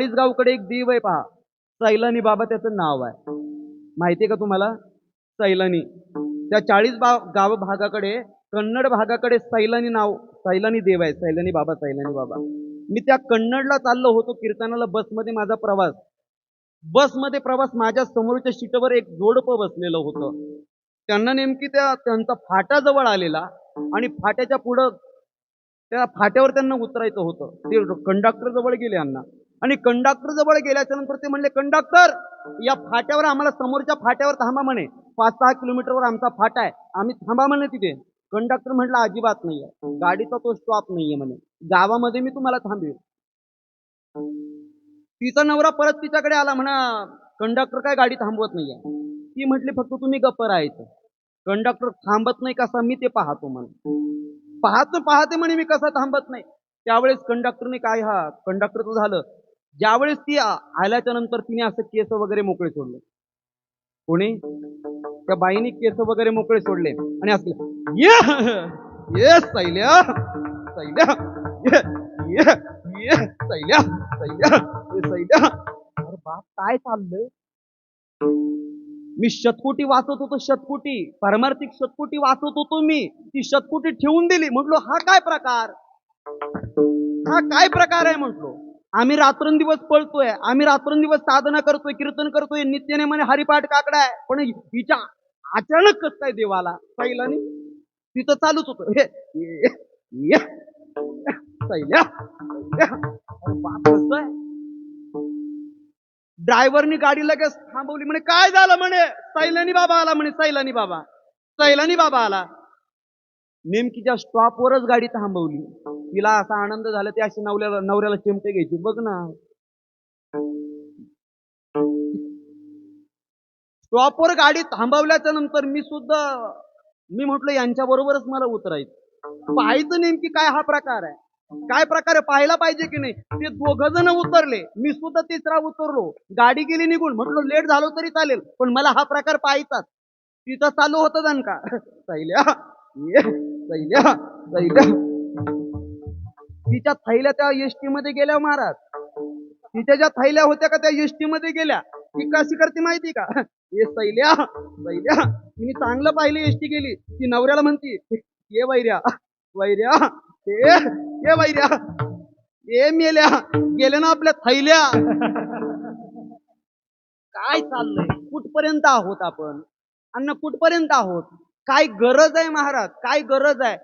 चाळीसगावकडे एक देव आहे पहा. सैलानी बाबा त्याचं नाव आहे. माहिती आहे का तुम्हाला? सैलानी. त्या चाळीस बा गाव भागाकडे कन्नड भागाकडे सैलानी नाव सैलानी देव आहे. सैलानी बाबा सैलानी बाबा. मी त्या कन्नडला चाललो होतो कीर्तनाला बसमध्ये माझा प्रवास. बसमध्ये प्रवास माझ्या समोरच्या सीटवर एक जोडपं बसलेलं होतं. त्यांना नेमकी त्या त्यांचा फाटा जवळ आलेला आणि फाट्याच्या पुढं त्या फाट्यावर त्यांना उतरायचं होतं. ते कंडक्टर जवळ गेले यांना. आणि कंडक्टर जवळ गेल्याच्यानंतर ते म्हणले कंडक्टर या फाट्यावर आम्हाला समोरच्या फाट्यावर थांबा म्हणे. पाच सहा किलोमीटरवर आमचा फाटा आहे. आम्ही थांबा म्हणे तिथे. कंडक्टर म्हटलं अजिबात नाहीये. गाडीचा तो स्टॉप नाहीये म्हणे. गावामध्ये मी तुम्हाला थांबेल. तिचा नवरा परत तिच्याकडे आला म्हणा कंडक्टर काय गाडी थांबवत नाहीये? ती म्हटली फक्त तुम्ही गप्प राहायचं कंडक्टर थांबत नाही कसा मी ते पाहतो म्हणे. पाहतो पाहते म्हणे मी कसा थांबत नाही. त्यावेळेस कंडक्टरने काय हा कंडक्टरचं झालं. ज्यावेळेस ती आल्याच्यानंतर तिने असं केस वगैरे मोकळे सोडले. कोणी? त्या बाईने केस वगैरे मोकळे सोडले आणि असले ये ये सैल्या सैल्या ये ये सैल्या सैल्या सैल्या. अरे बाप काय चाललंय? मी शतकोटी वाचत होतो शतकोटी. पारमार्थिक शतकोटी वाचत होतो मी. ती शतकोटी ठेवून दिली. म्हटलो हा काय प्रकार? हा काय प्रकार आहे? म्हटलो आम्ही रात्रंदिवस पळतोय आम्ही रात्रंदिवस साधना करतोय कीर्तन करतोय नित्यने म्हणे हरिपाठ काकडा आहे. पण हिच्या अचानक कस काय देवाला पहिल्याने तिथं चालूच होत. हे सैल्या, ड्रायव्हरनी गाडी लगेच थांबवली म्हणे काय झालं म्हणे? सैलानी बाबा आला म्हणे सैलानी बाबा. सैलानी बाबा आला. नेमकीच्या स्टॉपवरच गाडी थांबवली. तिला असा आनंद झाला ते अशी नवऱ्याला नवऱ्याला चिमटे घ्यायची. बघ ना. स्टॉपवर गाडी थांबवल्याच्या नंतर मी सुद्धा मी म्हटलं यांच्या बरोबरच मला उतरायचं. पाहायचं नेमकी काय हा प्रकार आहे. काय प्रकारे पाहायला पाहिजे की नाही? ते दोघ जण उतरले. मी सुद्धा तिसरा उतरलो. गाडी गेली निघून. म्हटलं लेट झालो तरी चालेल पण मला हा प्रकार पाहायचाच तिथं चालू होतं दणका सैल्या. सैल्या. सैल्या. तिच्या थैल्या त्या एसटी मध्ये गेल्या महाराज. तिच्या ज्या थैल्या होत्या का त्या एसटी मध्ये गेल्या? ती कशी करते माहिती का? ये सैल्या सैल्या तिने चांगलं पाहिलं एसटी गेली. ती नवऱ्याला म्हणती ये वैर्या वैर्या हे ये वैर्या ये मेल्या गेल्या ना आपल्या थैल्या. काय चाललंय? कुठपर्यंत आहोत आपण? अन्न कुठपर्यंत आहोत? काय गरज आहे महाराज? काय गरज आहे?